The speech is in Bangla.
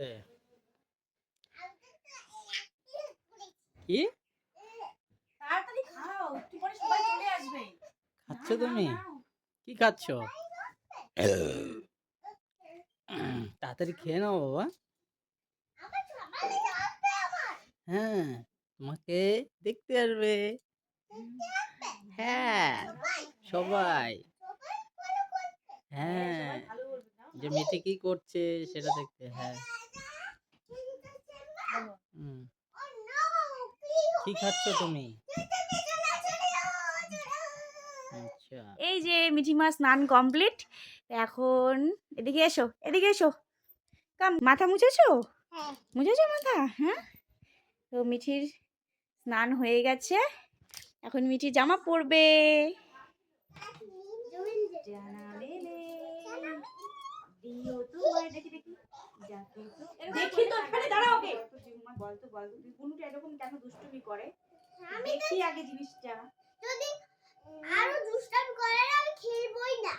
এ। কি? তাড়াতাড়ি খাও একটু পরে সবাই চলে আসবে। খাচ্ছ তুমি? কি খাচ্ছ? তাড়াতাড়ি খেয়ে নাও বাবা। হ্যাঁ তোমাকে দেখতে আসবে। হ্যাঁ সবাই। হ্যাঁ সবাই ভালো বলবে না যে মিঠি কি করছে সেটা দেখতে হ্যাঁ। কি খাচ্ছ তুমি? আচ্ছা। এই যে মিঠিমা স্নান কমপ্লিট এখন এদিকে এসো এদিকে এসো। কাম মাথা মুছেছো? মুছেছো মাথা? হ্যাঁ? তো মিঠির স্নান হয়ে গেছে এখন মিঠি জামা পরবে। দেখি বল তুই বুনুটা এরকম কেন দুষ্টুমি করে দেখি আগে জিনিসটা। যদি আরও দুষ্টামি করে আমি খেলবই না।